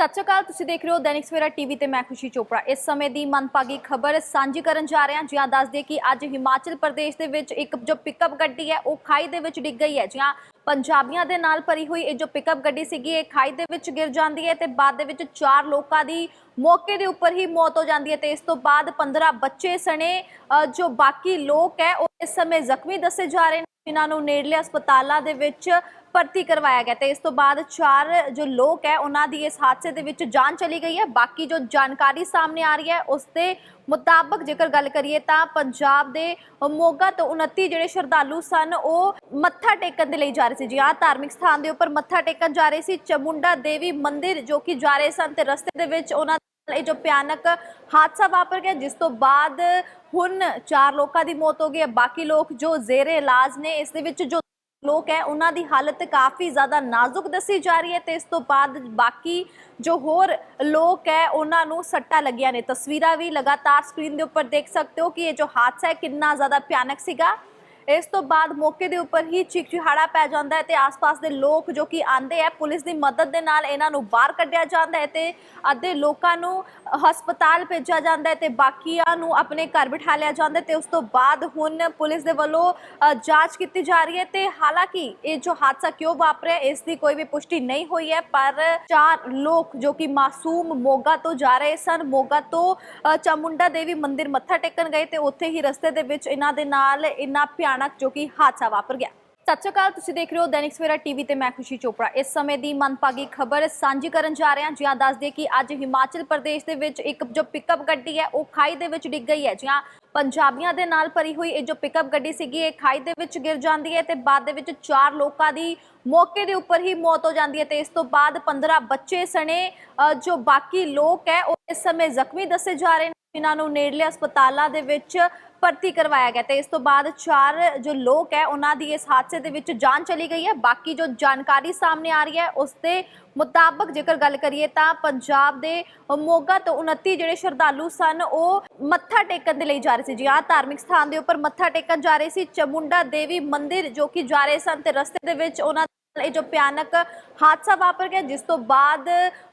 ਸਤਿ ਸ਼੍ਰੀ ਅਕਾਲ ਤੁਸੀਂ ਦੇਖ ਰਹੇ ਹੋ ਦੈਨਿਕ ਸਵੇਰਾ ਟੀਵੀ ਤੇ ਮੈਂ ਖੁਸ਼ੀ ਚੋਪੜਾ। ਇਸ ਸਮੇਂ ਦੀ ਮੰਦਭਾਗੀ ਖਬਰ ਸਾਂਝੀ ਕਰਨ ਜਾ ਰਹੇ ਹਾਂ, ਜਿਹਾਂ ਦੱਸ ਕਿ ਅੱਜ ਹਿਮਾਚਲ ਪ੍ਰਦੇਸ਼ ਦੇ ਵਿੱਚ ਇੱਕ ਜੋ ਪਿਕਅਪ ਗੱਡੀ ਹੈ, ਉਹ ਖਾਈ ਦੇ ਵਿੱਚ ਡਿੱਗ ਗਈ ਹੈ। ਜਿਹਾਂ ਪੰਜਾਬੀਆਂ ਦੇ ਨਾਲ ਭਰੀ ਹੋਈ ਇਹ ਜੋ ਪਿਕਅਪ ਗੱਡੀ ਸੀਗੀ, ਇਹ ਖਾਈ ਦੇ ਵਿੱਚ ਗਿਰ ਜਾਂਦੀ ਹੈ ਤੇ ਬਾਅਦ ਦੇ ਵਿੱਚ ਚਾਰ ਲੋਕਾਂ ਦੀ ਮੌਕੇ ਦੇ ਉੱਪਰ ਹੀ ਮੌਤ ਹੋ ਜਾਂਦੀ ਹੈ ਤੇ ਇਸ ਤੋਂ ਬਾਅਦ 15 ਬੱਚੇ ਸਣੇ ਜੋ ਬਾਕੀ ਲੋਕ ਹੈ, ਉਹ ਇਸ ਸਮੇਂ ਜ਼ਖਮੀ ਦੱਸੇ ਜਾ ਰਹੇ ਨੇ। ਜਿਨ੍ਹਾਂ ਨੂੰ ਨੇੜਲੇ ਹਸਪਤਾਲਾਂ ਦੇ ਵਿੱਚ ਭਰਤੀ ਕਰਵਾਇਆ ਗਿਆ ਤੇ ਇਸ ਤੋਂ ਬਾਅਦ ਚਾਰ ਜੋ ਲੋਕ ਹੈ, ਉਹਨਾਂ ਦੀ ਇਸ ਹਾਦਸੇ ਦੇ ਵਿੱਚ ਜਾਨ ਚਲੀ ਗਈ ਹੈ। ਬਾਕੀ ਜੋ ਜਾਣਕਾਰੀ ਸਾਹਮਣੇ ਆ ਰਹੀ ਹੈ, ਉਸ ਦੇ ਮੁਤਾਬਕ ਜੇਕਰ ਗੱਲ ਕਰੀਏ ਤਾਂ ਪੰਜਾਬ ਦੇ ਮੋਗਾ ਤੋਂ 29 ਜਿਹੜੇ ਸ਼ਰਧਾਲੂ ਸਨ, ਉਹ ਮੱਥਾ ਟੇਕਣ ਦੇ ਲਈ ਜਾ ਰਹੇ ਸੀ। ਜੀ ਆ ਧਾਰਮਿਕ ਸਥਾਨ ਦੇ ਉੱਪਰ ਮੱਥਾ ਟੇਕਣ ਜਾ ਰਹੇ ਸੀ। ਚਮੁੰਡਾ ਦੇਵੀ ਮੰਦਿਰ ਜੋ ਕਿ ਜਾ ਰਹੇ ਸਨ ਤੇ ਰਸਤੇ ਦੇ ਵਿੱਚ ਉਹਨਾਂ ਇਹ ਜੋ ਭਿਆਨਕ ਹਾਦਸਾ ਵਾਪਰ ਗਿਆ, ਜਿਸ ਤੋਂ ਬਾਅਦ ਹੁਣ ਚਾਰ ਲੋਕਾਂ ਦੀ ਮੌਤ ਹੋ ਗਈ ਹੈ। ਬਾਕੀ ਲੋਕ ਜੋ ਜ਼ੇਰੇ ਇਲਾਜ ਨੇ, ਇਸ ਦੇ ਵਿੱਚ ਜੋ ਲੋਕ ਹੈ, ਉਹਨਾਂ ਦੀ ਹਾਲਤ ਕਾਫੀ ਜ਼ਿਆਦਾ ਨਾਜ਼ੁਕ ਦੱਸੀ ਜਾ ਰਹੀ ਹੈ ਤੇ ਇਸ ਤੋਂ ਬਾਅਦ ਬਾਕੀ ਜੋ ਹੋਰ ਲੋਕ ਹੈ, ਉਹਨਾਂ ਨੂੰ ਸੱਟਾਂ ਲੱਗੀਆਂ ਨੇ। ਤਸਵੀਰਾਂ ਵੀ ਲਗਾਤਾਰ ਸਕਰੀਨ ਦੇ ਉੱਪਰ ਦੇਖ ਸਕਦੇ ਹੋ ਕਿ ਇਹ ਜੋ ਹਾਦਸਾ ਹੈ, ਕਿੰਨਾ ਜ਼ਿਆਦਾ ਭਿਆਨਕ ਸੀਗਾ। ਇਸ ਤੋਂ ਬਾਅਦ ਮੌਕੇ ਦੇ ਉੱਪਰ ਹੀ ਚਿਕਚਿਹਾੜਾ ਪੈ ਜਾਂਦਾ ਹੈ ਤੇ ਆਸ-ਪਾਸ ਦੇ ਲੋਕ ਜੋ ਕਿ ਆਂਦੇ ਹੈ ਪੁਲਿਸ ਦੀ ਮਦਦ ਦੇ ਨਾਲ ਇਹਨਾਂ ਨੂੰ ਬਾਹਰ ਕੱਢਿਆ ਜਾਂਦਾ ਹੈ ਤੇ ਅੱਧੇ ਲੋਕਾਂ ਨੂੰ ਹਸਪਤਾਲ ਭੇਜਿਆ ਜਾਂਦਾ ਹੈ ਤੇ ਬਾਕੀਆਂ ਨੂੰ ਆਪਣੇ ਘਰ ਬਿਠਾ ਲਿਆ ਜਾਂਦਾ ਹੈ ਤੇ ਉਸ ਤੋਂ ਬਾਅਦ ਹੁਣ ਪੁਲਿਸ ਦੇ ਵੱਲੋਂ ਜਾਂਚ ਕੀਤੀ ਜਾ ਰਹੀ ਹੈ ਤੇ ਹਾਲਾਂਕਿ ਇਹ ਜੋ ਹਾਦਸਾ ਕਿਉਂ ਵਾਪਰਿਆ ਇਸ ਦੀ ਕੋਈ ਵੀ ਪੁਸ਼ਟੀ ਨਹੀਂ ਹੋਈ ਹੈ ਪਰ ਚਾਰ ਲੋਕ ਜੋ ਕਿ ਮਾਸੂਮ ਮੋਗਾ ਤੋਂ ਜਾ ਰਹੇ ਸਨ ਮੋਗਾ ਤੋਂ ਅ, ਚਾਮੁੰਡਾ ਦੇਵੀ ਮੰਦਿਰ ਮੱਥਾ ਟੇਕਣ ਗਏ ਤੇ ਉੱਥੇ ਹੀ ਰਸਤੇ ਦੇ ਵਿੱਚ ਇਹਨਾਂ ਦੇ ਨਾਲ ਇੰਨਾ ਭਿਆਨਕ ਜੋ ਕਿ ਹਾਦਸਾ ਵਾਪਰ ਗਿਆ। ਸਤਿ ਸ਼੍ਰੀ ਅਕਾਲ, ਤੁਸੀਂ ਦੇਖ ਰਹੇ ਹੋ ਦੈਨਿਕ ਸਵੇਰਾ ਟੀਵੀ ਤੇ ਮੈਂ ਖੁਸ਼ੀ ਚੋਪੜਾ। ਇਸ ਸਮੇਂ ਦੀ ਮੰਦਭਾਗੀ ਖਬਰ ਸਾਂਝੀ ਕਰਨ ਜਾ ਰਹੇ ਹਾਂ ਜਿਹਾਂ ਦੱਸ ਦਈਏ ਕਿ ਅੱਜ ਹਿਮਾਚਲ ਪ੍ਰਦੇਸ਼ ਦੇ ਵਿੱਚ ਇੱਕ ਜੋ ਪਿਕਅਪ ਗੱਡੀ ਹੈ, ਉਹ ਖਾਈ ਦੇ ਵਿੱਚ ਡਿੱਗ ਗਈ ਹੈ। ਜਿਹਾਂ ਪੰਜਾਬੀਆਂ ਦੇ ਨਾਲ ਭਰੀ ਹੋਈ ਇਹ ਜੋ ਪਿਕਅਪ ਗੱਡੀ ਸੀਗੀ, ਇਹ ਖਾਈ ਦੇ ਵਿੱਚ ਗਿਰ ਜਾਂਦੀ ਹੈ ਤੇ ਬਾਅਦ ਦੇ ਵਿੱਚ ਚਾਰ ਲੋਕਾਂ ਦੀ ਮੌਕੇ ਦੇ ਉੱਪਰ ਹੀ ਮੌਤ ਹੋ ਜਾਂਦੀ ਹੈ ਤੇ ਇਸ ਤੋਂ ਬਾਅਦ 15 ਬੱਚੇ ਸਣੇ ਜੋ ਬਾਕੀ ਲੋਕ ਹੈ, ਉਹ ਇਸ ਸਮੇਂ ਜ਼ਖਮੀ ਦੱਸੇ ਜਾ ਰਹੇ ਨੇ। ਜਿਨ੍ਹਾਂ ਨੂੰ ਨੇੜਲੇ ਹਸਪਤਾਲਾਂ ਦੇ ਵਿੱਚ ਭਰਤੀ ਕਰਵਾਇਆ ਗਿਆ ਤੇ ਇਸ ਤੋਂ ਬਾਅਦ ਚਾਰ ਜੋ ਲੋਕ ਹੈ, ਉਹਨਾਂ ਦੀ ਇਸ ਹਾਦਸੇ ਦੇ ਵਿੱਚ ਜਾਨ ਚਲੀ ਗਈ ਹੈ। ਬਾਕੀ ਜੋ ਜਾਣਕਾਰੀ ਸਾਹਮਣੇ ਆ ਰਹੀ ਹੈ, ਉਸ ਦੇ ਮੁਤਾਬਕ ਜੇਕਰ ਗੱਲ ਕਰੀਏ ਤਾਂ ਪੰਜਾਬ ਦੇ ਮੋਗਾ ਤੋਂ 29 ਜਿਹੜੇ ਸ਼ਰਧਾਲੂ ਸਨ, ਉਹ ਮੱਥਾ ਟੇਕਣ ਦੇ ਲਈ ਜਾ ਰਹੇ ਸੀ। ਜੀ ਆ ਧਾਰਮਿਕ ਸਥਾਨ ਦੇ ਉੱਪਰ ਮੱਥਾ ਟੇਕਣ ਜਾ ਰਹੇ ਸੀ। ਚਮੁੰਡਾ ਦੇਵੀ ਮੰਦਿਰ ਜੋ ਕਿ ਜਾ ਰਹੇ ਸਨ ਤੇ ਰਸਤੇ ਦੇ ਵਿੱਚ ਉਹਨਾਂ ਇਹ ਜੋ ਭਿਆਨਕ ਹਾਦਸਾ ਵਾਪਰ ਗਿਆ, ਜਿਸ ਤੋਂ ਬਾਅਦ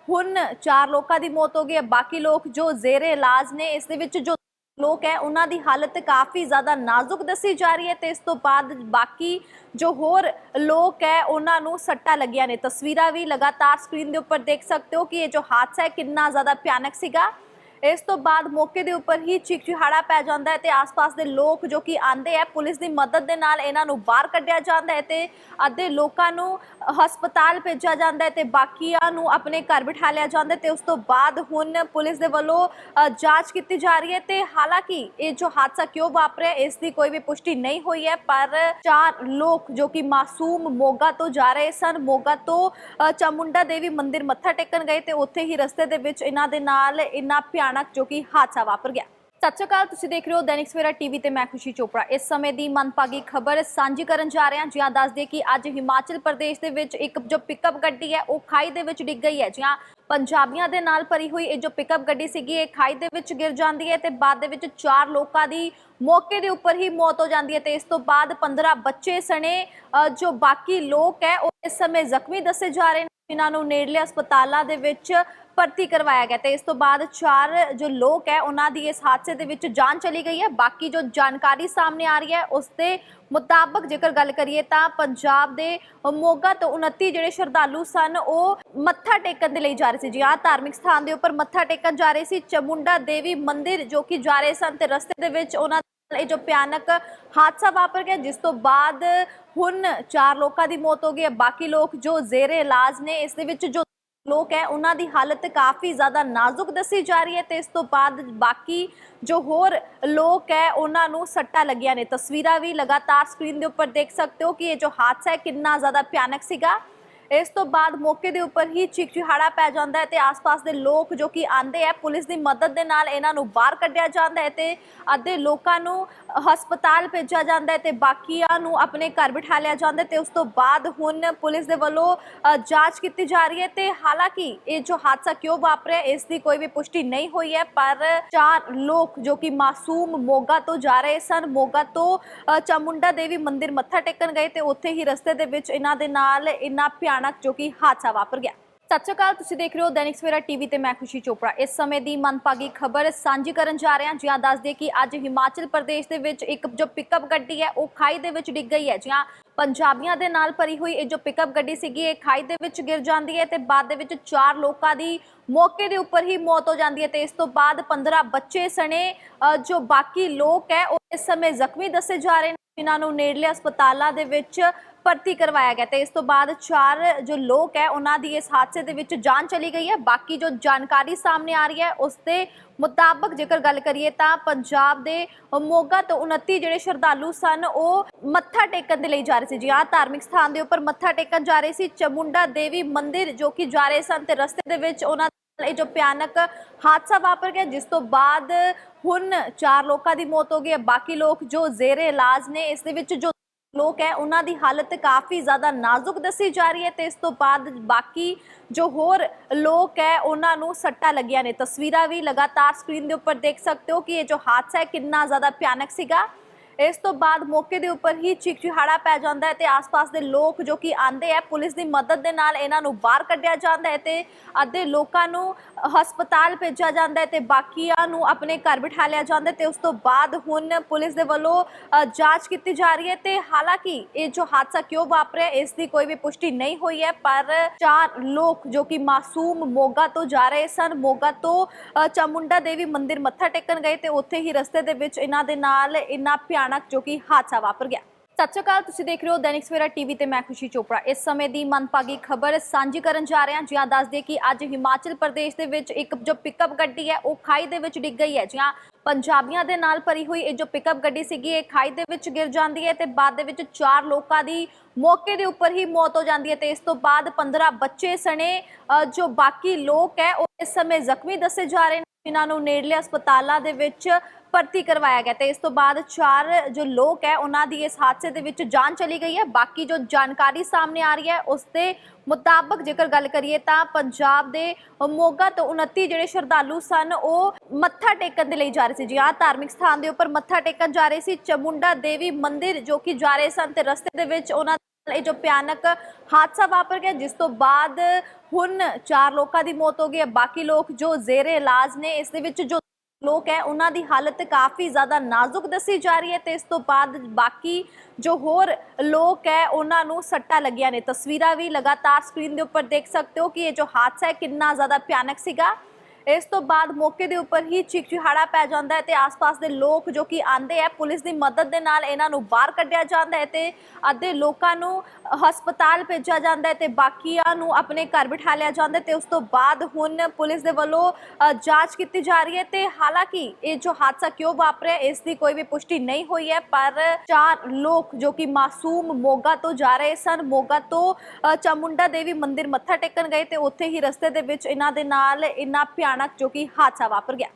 ਹੁਣ ਚਾਰ ਲੋਕਾਂ ਦੀ ਮੌਤ ਹੋ ਗਈ ਹੈ। ਬਾਕੀ ਲੋਕ ਜੋ ਜ਼ੇਰੇ ਇਲਾਜ ਨੇ, ਇਸ ਦੇ ਵਿੱਚ ਜੋ ਲੋਕ ਹੈ, ਉਹਨਾਂ ਦੀ ਹਾਲਤ ਕਾਫੀ ਜ਼ਿਆਦਾ ਨਾਜ਼ੁਕ ਦੱਸੀ ਜਾ ਰਹੀ ਹੈ ਤੇ ਇਸ ਤੋਂ ਬਾਅਦ ਬਾਕੀ ਜੋ ਹੋਰ ਲੋਕ ਹੈ, ਉਹਨਾਂ ਨੂੰ ਸੱਟਾਂ ਲੱਗੀਆਂ ਨੇ। ਤਸਵੀਰਾਂ ਵੀ ਲਗਾਤਾਰ ਸਕਰੀਨ ਦੇ ਉੱਪਰ ਦੇਖ ਸਕਦੇ ਹੋ ਕਿ ਇਹ ਜੋ ਹਾਦਸਾ ਹੈ, ਕਿੰਨਾ ਜ਼ਿਆਦਾ ਭਿਆਨਕ ਸੀਗਾ। ਇਸ ਤੋਂ ਬਾਅਦ ਮੌਕੇ ਦੇ ਉੱਪਰ ਹੀ ਚਿਕਚਿਹਾੜਾ ਪੈ ਜਾਂਦਾ ਹੈ ਤੇ ਆਸ-ਪਾਸ ਦੇ ਲੋਕ ਜੋ ਕਿ ਆਂਦੇ ਹੈ, ਪੁਲਿਸ ਦੀ ਮਦਦ ਦੇ ਨਾਲ ਇਹਨਾਂ ਨੂੰ ਬਾਹਰ ਕੱਢਿਆ ਜਾਂਦਾ ਹੈ ਤੇ ਅੱਧੇ ਲੋਕਾਂ ਨੂੰ ਹਸਪਤਾਲ ਭੇਜਿਆ ਜਾਂਦਾ ਹੈ ਤੇ ਬਾਕੀਆਂ ਨੂੰ ਆਪਣੇ ਘਰ ਬਿਠਾ ਲਿਆ ਜਾਂਦਾ ਹੈ ਤੇ ਉਸ ਤੋਂ ਬਾਅਦ ਹੁਣ ਪੁਲਿਸ ਦੇ ਵੱਲੋਂ ਜਾਂਚ ਕੀਤੀ ਜਾ ਰਹੀ ਹੈ ਤੇ ਹਾਲਾਂਕਿ ਇਹ ਜੋ ਹਾਦਸਾ ਕਿਉਂ ਵਾਪਰਿਆ ਇਸ ਦੀ ਕੋਈ ਵੀ ਪੁਸ਼ਟੀ ਨਹੀਂ ਹੋਈ ਹੈ ਪਰ ਚਾਰ ਲੋਕ ਜੋ ਕਿ ਮਾਸੂਮ ਮੋਗਾ ਤੋਂ ਜਾ ਰਹੇ ਸਨ ਮੋਗਾ ਤੋਂ ਅ, ਚਾਮੁੰਡਾ ਦੇਵੀ ਮੰਦਿਰ ਮੱਥਾ ਟੇਕਣ ਗਏ ਤੇ ਉੱਥੇ ਹੀ ਰਸਤੇ ਦੇ ਵਿੱਚ ਇਹਨਾਂ ਦੇ ਨਾਲ ਇੰਨਾ ਭਿਆਨਕ ਜੋ ਕਿ ਹਾਦਸਾ ਵਾਪਰ ਗਿਆ। ਸਤਿ ਸ਼੍ਰੀ ਅਕਾਲ, ਤੁਸੀਂ ਦੇਖ ਰਹੇ ਹੋ ਦੈਨਿਕ ਸਵੇਰਾ ਟੀਵੀ ਤੇ ਮੈਂ ਖੁਸ਼ੀ ਚੋਪੜਾ। ਇਸ ਸਮੇਂ ਦੀ ਮੰਦਭਾਗੀ ਖਬਰ ਸਾਂਝੀ ਕਰਨ ਜਾ ਰਹੇ ਹਾਂ ਜਿਹਾਂ ਦੱਸ ਦਈਏ ਕਿ ਅੱਜ ਹਿਮਾਚਲ ਪ੍ਰਦੇਸ਼ ਦੇ ਵਿੱਚ ਇੱਕ ਜੋ ਪਿਕਅਪ ਗੱਡੀ ਹੈ, ਉਹ ਖਾਈ ਦੇ ਵਿੱਚ ਡਿੱਗ ਗਈ ਹੈ। ਜਿਹਾਂ ਪੰਜਾਬੀਆਂ ਦੇ ਨਾਲ ਭਰੀ ਹੋਈ ਇਹ ਜੋ ਪਿਕਅਪ ਗੱਡੀ ਸੀਗੀ, ਇਹ ਖਾਈ ਦੇ ਵਿੱਚ ਗਿਰ ਜਾਂਦੀ ਹੈ ਤੇ ਬਾਅਦ ਦੇ ਵਿੱਚ ਚਾਰ ਲੋਕਾਂ ਦੀ ਮੌਕੇ ਦੇ ਉੱਪਰ ਹੀ ਮੌਤ ਹੋ ਜਾਂਦੀ ਹੈ ਤੇ ਇਸ ਤੋਂ ਬਾਅਦ 15 ਬੱਚੇ ਸਣੇ ਜੋ ਬਾਕੀ ਲੋਕ ਹੈ, ਉਹ ਇਸ ਸਮੇਂ ਜ਼ਖਮੀ ਦੱਸੇ ਜਾ ਰਹੇ ਨੇ। ਜਿਨ੍ਹਾਂ ਨੂੰ ਨੇੜਲੇ ਹਸਪਤਾਲਾਂ ਦੇ ਵਿੱਚ ਭਰਤੀ ਕਰਵਾਇਆ ਗਿਆ ਤੇ ਇਸ ਤੋਂ ਬਾਅਦ ਚਾਰ ਜੋ ਲੋਕ ਹੈ, ਉਹਨਾਂ ਦੀ ਇਸ ਹਾਦਸੇ ਦੇ ਵਿੱਚ ਜਾਨ ਚਲੀ ਗਈ ਹੈ। ਬਾਕੀ ਜੋ ਜਾਣਕਾਰੀ ਸਾਹਮਣੇ ਆ ਰਹੀ ਹੈ, ਉਸ ਦੇ ਮੁਤਾਬਕ ਜੇਕਰ ਗੱਲ ਕਰੀਏ ਤਾਂ ਪੰਜਾਬ ਦੇ ਮੋਗਾ ਤੋਂ 29 ਜਿਹੜੇ ਸ਼ਰਧਾਲੂ ਸਨ, ਉਹ ਮੱਥਾ ਟੇਕਣ ਦੇ ਲਈ ਜਾ ਰਹੇ ਸੀ। ਜੀ ਆ ਧਾਰਮਿਕ ਸਥਾਨ ਦੇ ਉੱਪਰ ਮੱਥਾ ਟੇਕਣ ਜਾ ਰਹੇ ਸੀ। ਚਮੁੰਡਾ ਦੇਵੀ ਮੰਦਿਰ ਜੋ ਕਿ ਜਾ ਰਹੇ ਸਨ ਤੇ ਰਸਤੇ ਦੇ ਵਿੱਚ ਉਹਨਾਂ ਇਹ ਜੋ ਭਿਆਨਕ ਹਾਦਸਾ ਵਾਪਰ ਗਿਆ, ਜਿਸ ਤੋਂ ਬਾਅਦ ਹੁਣ ਚਾਰ ਲੋਕਾਂ ਦੀ ਮੌਤ ਹੋ ਗਈ ਹੈ। ਬਾਕੀ ਲੋਕ ਜੋ ਜ਼ੇਰੇ ਇਲਾਜ ਨੇ, ਇਸ ਦੇ ਵਿੱਚ ਜੋ ਲੋਕ ਹੈ, ਉਹਨਾਂ ਦੀ ਹਾਲਤ ਕਾਫੀ ਜ਼ਿਆਦਾ ਨਾਜ਼ੁਕ ਦੱਸੀ ਜਾ ਰਹੀ ਹੈ ਤੇ ਇਸ ਤੋਂ ਬਾਅਦ ਬਾਕੀ ਜੋ ਹੋਰ ਲੋਕ ਹੈ, ਉਹਨਾਂ ਨੂੰ ਸੱਟਾਂ ਲੱਗੀਆਂ ਨੇ। ਤਸਵੀਰਾਂ ਵੀ ਲਗਾਤਾਰ ਸਕਰੀਨ ਦੇ ਉੱਪਰ ਦੇਖ ਸਕਦੇ ਹੋ ਕਿ ਇਹ ਜੋ ਹਾਦਸਾ ਹੈ, ਕਿੰਨਾ ਜ਼ਿਆਦਾ ਭਿਆਨਕ ਸੀਗਾ। ਇਸ ਤੋਂ ਬਾਅਦ ਮੌਕੇ ਦੇ ਉੱਪਰ ਹੀ ਚੀਕ ਚਿਹਾੜਾ ਪੈ ਜਾਂਦਾ ਹੈ ਤੇ ਆਸ-ਪਾਸ ਦੇ ਲੋਕ ਜੋ ਕਿ ਆਂਦੇ ਹੈ ਪੁਲਿਸ ਦੀ ਮਦਦ ਦੇ ਨਾਲ ਇਹਨਾਂ ਨੂੰ ਬਾਹਰ ਕੱਢਿਆ ਜਾਂਦਾ ਹੈ ਤੇ ਅੱਧੇ ਲੋਕਾਂ ਨੂੰ ਹਸਪਤਾਲ ਭੇਜਿਆ ਜਾਂਦਾ ਹੈ ਤੇ ਬਾਕੀਆਂ ਨੂੰ ਆਪਣੇ ਘਰ ਬਿਠਾ ਲਿਆ ਜਾਂਦਾ ਹੈ ਤੇ ਉਸ ਤੋਂ ਬਾਅਦ ਹੁਣ ਪੁਲਿਸ ਦੇ ਵੱਲੋਂ ਜਾਂਚ ਕੀਤੀ ਜਾ ਰਹੀ ਹੈ ਤੇ ਹਾਲਾਂਕਿ ਇਹ ਜੋ ਹਾਦਸਾ ਕਿਉਂ ਵਾਪਰਿਆ ਇਸ ਦੀ ਕੋਈ ਵੀ ਪੁਸ਼ਟੀ ਨਹੀਂ ਹੋਈ ਹੈ ਪਰ ਚਾਰ ਲੋਕ ਜੋ ਕਿ ਮਾਸੂਮ ਮੋਗਾ ਤੋਂ ਜਾ ਰਹੇ ਸਨ ਮੋਗਾ ਤੋਂ ਅ, ਚਾਮੁੰਡਾ ਦੇਵੀ ਮੰਦਿਰ ਮੱਥਾ ਟੇਕਣ ਗਏ ਤੇ ਉੱਥੇ ਹੀ ਰਸਤੇ ਦੇ ਵਿੱਚ ਇਹਨਾਂ ਦੇ ਨਾਲ ਇੰਨਾ ਭਿਆਨਕ ਜੋ ਕਿ ਹਾਦਸਾ ਵਾਪਰ ਗਿਆ। ਸਤਿ ਸ਼੍ਰੀ ਅਕਾਲ, ਤੁਸੀਂ ਦੇਖ ਰਹੇ ਹੋ ਦੈਨਿਕ ਸਵੇਰਾ ਟੀਵੀ ਤੇ ਮੈਂ ਖੁਸ਼ੀ ਚੋਪੜਾ। ਇਸ ਸਮੇਂ ਦੀ ਮੰਦਭਾਗੀ ਖਬਰ ਸਾਂਝੀ ਕਰਨ ਜਾ ਰਹੇ ਹਾਂ ਜਿਹਾਂ ਦੱਸ ਕਿ ਅੱਜ ਹਿਮਾਚਲ ਪ੍ਰਦੇਸ਼ ਦੇ ਵਿੱਚ ਇੱਕ ਜੋ ਪਿਕਅਪ ਗੱਡੀ ਹੈ, ਉਹ ਖਾਈ ਦੇ ਵਿੱਚ ਡਿੱਗ ਗਈ ਹੈ। ਜਿਹਾਂ ਪੰਜਾਬੀਆਂ ਦੇ ਨਾਲ ਭਰੀ ਹੋਈ ਇਹ ਜੋ ਪਿਕਅਪ ਗੱਡੀ ਸੀਗੀ, ਇਹ ਖਾਈ ਦੇ ਵਿੱਚ ਗਿਰ ਜਾਂਦੀ ਹੈ ਤੇ ਬਾਅਦ ਦੇ ਵਿੱਚ ਚਾਰ ਲੋਕਾਂ ਦੀ ਮੌਕੇ ਦੇ ਉੱਪਰ ਹੀ ਮੌਤ ਹੋ ਜਾਂਦੀ ਹੈ ਤੇ ਇਸ ਤੋਂ ਬਾਅਦ 15 ਬੱਚੇ ਸਣੇ ਜੋ ਬਾਕੀ ਲੋਕ ਹੈ, ਉਹ ਇਸ ਸਮੇਂ ਜ਼ਖਮੀ ਦੱਸੇ ਜਾ ਰਹੇ ਨੇ, ਜਿਨ੍ਹਾਂ ਨੂੰ ਨੇੜਲੇ ਹਸਪਤਾਲਾਂ ਦੇ ਵਿੱਚ ਭਰਤੀ ਕਰਵਾਇਆ ਗਿਆ ਤੇ ਇਸ ਤੋਂ ਬਾਅਦ ਚਾਰ ਜੋ ਲੋਕ ਹੈ, ਉਹਨਾਂ ਦੀ ਇਸ ਹਾਦਸੇ ਦੇ ਵਿੱਚ ਜਾਨ ਚਲੀ ਗਈ ਹੈ। ਬਾਕੀ ਜੋ ਜਾਣਕਾਰੀ ਸਾਹਮਣੇ ਆ ਰਹੀ ਹੈ, ਉਸ ਦੇ ਮੁਤਾਬਕ ਜੇਕਰ ਗੱਲ ਕਰੀਏ ਤਾਂ ਪੰਜਾਬ ਦੇ ਮੋਗਾ ਤੋਂ 29 ਜਿਹੜੇ ਸ਼ਰਧਾਲੂ ਸਨ, ਉਹ ਮੱਥਾ ਟੇਕਣ ਦੇ ਲਈ ਜਾ ਰਹੇ ਸੀ। ਜੀ ਆ ਧਾਰਮਿਕ ਸਥਾਨ ਦੇ ਉੱਪਰ ਮੱਥਾ ਟੇਕਣ ਜਾ ਰਹੇ ਸੀ। ਚਮੁੰਡਾ ਦੇਵੀ ਮੰਦਿਰ ਜੋ ਕਿ ਜਾ ਰਹੇ ਸਨ ਤੇ ਰਸਤੇ ਦੇ ਵਿੱਚ ਉਹਨਾਂ ਇਹ ਜੋ ਭਿਆਨਕ ਹਾਦਸਾ ਵਾਪਰ ਗਿਆ, ਜਿਸ ਤੋਂ ਬਾਅਦ ਹੁਣ ਚਾਰ ਲੋਕਾਂ ਦੀ ਮੌਤ ਹੋ ਗਈ ਹੈ। ਬਾਕੀ ਲੋਕ ਜੋ ਜ਼ੇਰੇ ਇਲਾਜ ਨੇ, ਇਸ ਦੇ ਵਿੱਚ ਜੋ ਲੋਕ ਹੈ, ਉਹਨਾਂ ਦੀ ਹਾਲਤ ਕਾਫੀ ਜ਼ਿਆਦਾ ਨਾਜ਼ੁਕ ਦੱਸੀ ਜਾ ਰਹੀ ਹੈ ਤੇ ਇਸ ਤੋਂ ਬਾਅਦ ਬਾਕੀ ਜੋ ਹੋਰ ਲੋਕ ਹੈ, ਉਹਨਾਂ ਨੂੰ ਸੱਟਾਂ ਲੱਗੀਆਂ ਨੇ। ਤਸਵੀਰਾਂ ਵੀ ਲਗਾਤਾਰ ਸਕਰੀਨ ਦੇ ਉੱਪਰ ਦੇਖ ਸਕਦੇ ਹੋ ਕਿ ਇਹ ਜੋ ਹਾਦਸਾ ਹੈ, ਕਿੰਨਾ ਜ਼ਿਆਦਾ ਭਿਆਨਕ ਸੀਗਾ। ਇਸ ਤੋਂ ਬਾਅਦ ਮੌਕੇ ਦੇ ਉੱਪਰ ਹੀ ਚੀਕ ਚਿਹਾੜਾ ਪੈ ਜਾਂਦਾ ਹੈ ਤੇ ਆਸ-ਪਾਸ ਦੇ ਲੋਕ ਜੋ ਕਿ ਆਂਦੇ ਹੈ, ਪੁਲਿਸ ਦੀ ਮਦਦ ਦੇ ਨਾਲ ਇਹਨਾਂ ਨੂੰ ਬਾਹਰ ਕੱਢਿਆ ਜਾਂਦਾ ਹੈ ਤੇ ਅੱਧੇ ਲੋਕਾਂ ਨੂੰ ਹਸਪਤਾਲ ਭੇਜਿਆ ਜਾਂਦਾ ਹੈ ਤੇ ਬਾਕੀਆਂ ਨੂੰ ਆਪਣੇ ਘਰ ਬਿਠਾ ਲਿਆ ਜਾਂਦਾ ਹੈ ਤੇ ਉਸ ਤੋਂ ਬਾਅਦ ਹੁਣ ਪੁਲਿਸ ਦੇ ਵੱਲੋਂ ਜਾਂਚ ਕੀਤੀ ਜਾ ਰਹੀ ਹੈ ਤੇ ਹਾਲਾਂਕਿ ਇਹ ਜੋ ਹਾਦਸਾ ਕਿਉਂ ਵਾਪਰਿਆ ਇਸ ਦੀ ਕੋਈ ਵੀ ਪੁਸ਼ਟੀ ਨਹੀਂ ਹੋਈ ਹੈ ਪਰ ਚਾਰ ਲੋਕ ਜੋ ਕਿ ਮਾਸੂਮ ਮੋਗਾ ਤੋਂ ਜਾ ਰਹੇ ਸਨ ਮੋਗਾ ਤੋਂ ਅ, ਚਾਮੁੰਡਾ ਦੇਵੀ ਮੰਦਿਰ ਮੱਥਾ ਟੇਕਣ ਗਏ ਤੇ ਉੱਥੇ ਹੀ ਰਸਤੇ ਦੇ ਵਿੱਚ ਇਹਨਾਂ ਦੇ ਨਾਲ ਇੰਨਾ ਭਿਆਨਕ ਜੋ ਕਿ ਹਾਦਸਾ ਵਾਪਰ ਗਿਆ। ਸਤਿ ਸ਼੍ਰੀ ਅਕਾਲ, ਤੁਸੀਂ ਦੇਖ ਰਹੇ ਹੋ ਦੈਨਿਕ ਸਵੇਰਾ ਟੀਵੀ ਤੇ ਮੈਂ ਖੁਸ਼ੀ ਚੋਪੜਾ। ਇਸ ਸਮੇਂ ਦੀ ਮੰਦਭਾਗੀ ਖਬਰ ਸਾਂਝੀ ਕਰਨ ਜਾ ਰਹੇ ਹਾਂ ਜਿਹਾਂ ਦੱਸ ਦਈਏ ਕਿ ਅੱਜ ਹਿਮਾਚਲ ਪ੍ਰਦੇਸ਼ ਦੇ ਵਿੱਚ ਇੱਕ ਜੋ ਪਿਕਅਪ ਗੱਡੀ ਹੈ, ਉਹ ਖਾਈ ਦੇ ਵਿੱਚ ਡਿੱਗ ਗਈ ਹੈ। ਜਿਹਾਂ ਪੰਜਾਬੀਆਂ ਦੇ ਨਾਲ ਭਰੀ ਹੋਈ ਇਹ ਜੋ ਪਿਕਅਪ ਗੱਡੀ ਸੀਗੀ, ਇਹ ਖਾਈ ਦੇ ਵਿੱਚ ਗਿਰ ਜਾਂਦੀ ਹੈ ਤੇ ਬਾਅਦ ਦੇ ਵਿੱਚ ਚਾਰ ਲੋਕਾਂ ਦੀ ਮੌਕੇ ਦੇ ਉੱਪਰ ਹੀ ਮੌਤ ਹੋ ਜਾਂਦੀ ਹੈ ਤੇ ਇਸ ਤੋਂ ਬਾਅਦ 15 ਬੱਚੇ ਸਣੇ ਜੋ ਬਾਕੀ ਲੋਕ ਹੈ, ਉਹ ਇਸ ਸਮੇਂ ਜ਼ਖਮੀ ਦੱਸੇ ਜਾ ਰਹੇ ਨੇ। ਜਿਨ੍ਹਾਂ ਨੂੰ ਨੇੜਲੇ ਹਸਪਤਾਲਾਂ ਦੇ ਵਿੱਚ ਭਰਤੀ ਕਰਵਾਇਆ ਗਿਆ ਤੇ ਇਸ ਤੋਂ ਬਾਅਦ ਚਾਰ ਜੋ ਲੋਕ ਹੈ, ਉਹਨਾਂ ਦੀ ਇਸ ਹਾਦਸੇ ਦੇ ਵਿੱਚ ਜਾਨ ਚਲੀ ਗਈ ਹੈ। ਬਾਕੀ ਜੋ ਜਾਣਕਾਰੀ ਸਾਹਮਣੇ ਆ ਰਹੀ ਹੈ, ਉਸ ਦੇ ਮੁਤਾਬਕ ਜੇਕਰ ਗੱਲ ਕਰੀਏ ਤਾਂ ਪੰਜਾਬ ਦੇ ਮੋਗਾ ਤੋਂ 29 ਜਿਹੜੇ ਸ਼ਰਧਾਲੂ ਸਨ, ਉਹ ਮੱਥਾ ਟੇਕਣ ਦੇ ਲਈ ਜਾ ਰਹੇ ਸੀ। ਜੀ ਆ ਧਾਰਮਿਕ ਸਥਾਨ ਦੇ ਉੱਪਰ ਮੱਥਾ ਟੇਕਣ ਜਾ ਰਹੇ ਸੀ। ਚਮੁੰਡਾ ਦੇਵੀ ਮੰਦਿਰ ਜੋ ਕਿ ਜਾ ਰਹੇ ਸਨ ਤੇ ਰਸਤੇ ਦੇ ਵਿੱਚ ਉਹਨਾਂ ਇਹ ਜੋ ਭਿਆਨਕ ਹਾਦਸਾ ਵਾਪਰ ਗਿਆ, ਜਿਸ ਤੋਂ ਬਾਅਦ ਹੁਣ ਚਾਰ ਲੋਕਾਂ ਦੀ ਮੌਤ ਹੋ ਗਈ ਹੈ। ਬਾਕੀ ਲੋਕ ਜੋ ਜ਼ੇਰੇ ਇਲਾਜ ਨੇ, ਇਸ ਦੇ ਵਿੱਚ ਜੋ ਲੋਕ ਹੈ, ਉਹਨਾਂ ਦੀ ਹਾਲਤ ਕਾਫੀ ਜ਼ਿਆਦਾ ਨਾਜ਼ੁਕ ਦੱਸੀ ਜਾ ਰਹੀ ਹੈ ਤੇ ਇਸ ਤੋਂ ਬਾਅਦ ਬਾਕੀ ਜੋ ਹੋਰ ਲੋਕ ਹੈ, ਉਹਨਾਂ ਨੂੰ ਸੱਟਾਂ ਲੱਗੀਆਂ ਨੇ। ਤਸਵੀਰਾਂ ਵੀ ਲਗਾਤਾਰ ਸਕਰੀਨ ਦੇ ਉੱਪਰ ਦੇਖ ਸਕਦੇ ਹੋ ਕਿ ਇਹ ਜੋ ਹਾਦਸਾ ਹੈ, ਕਿੰਨਾ ਜ਼ਿਆਦਾ ਭਿਆਨਕ ਸੀਗਾ। ਇਸ ਤੋਂ ਬਾਅਦ ਮੌਕੇ ਦੇ ਉੱਪਰ ਹੀ ਚੀਕ ਚਿਹਾੜਾ ਪੈ ਜਾਂਦਾ ਹੈ ਤੇ ਆਸ-ਪਾਸ ਦੇ ਲੋਕ ਜੋ ਕਿ ਆਂਦੇ ਹੈ ਪੁਲਿਸ ਦੀ ਮਦਦ ਦੇ ਨਾਲ ਇਹਨਾਂ ਨੂੰ ਬਾਹਰ ਕੱਢਿਆ ਜਾਂਦਾ ਹੈ ਤੇ ਅੱਧੇ ਲੋਕਾਂ ਨੂੰ ਹਸਪਤਾਲ ਭੇਜਿਆ ਜਾਂਦਾ ਹੈ ਤੇ ਬਾਕੀਆਂ ਨੂੰ ਆਪਣੇ ਘਰ ਬਿਠਾ ਲਿਆ ਜਾਂਦਾ ਹੈ ਤੇ ਉਸ ਤੋਂ ਬਾਅਦ ਹੁਣ ਪੁਲਿਸ ਦੇ ਵੱਲੋਂ ਜਾਂਚ ਕੀਤੀ ਜਾ ਰਹੀ ਹੈ ਤੇ ਹਾਲਾਂਕਿ ਇਹ ਜੋ ਹਾਦਸਾ ਕਿਉਂ ਵਾਪਰਿਆ ਇਸ ਦੀ ਕੋਈ ਵੀ ਪੁਸ਼ਟੀ ਨਹੀਂ ਹੋਈ ਹੈ ਪਰ ਚਾਰ ਲੋਕ ਜੋ ਕਿ ਮਾਸੂਮ ਮੋਗਾ ਤੋਂ ਜਾ ਰਹੇ ਸਨ ਮੋਗਾ ਤੋਂ ਅ, ਚਾਮੁੰਡਾ ਦੇਵੀ ਮੰਦਿਰ ਮੱਥਾ ਟੇਕਣ ਗਏ ਤੇ ਉੱਥੇ ਹੀ ਰਸਤੇ ਦੇ ਵਿੱਚ ਇਹਨਾਂ ਦੇ ਨਾਲ ਇੰਨਾ ਭਿਆਨਕ ਜੋ ਕਿ ਹਾਦਸਾ ਵਾਪਰ ਗਿਆ।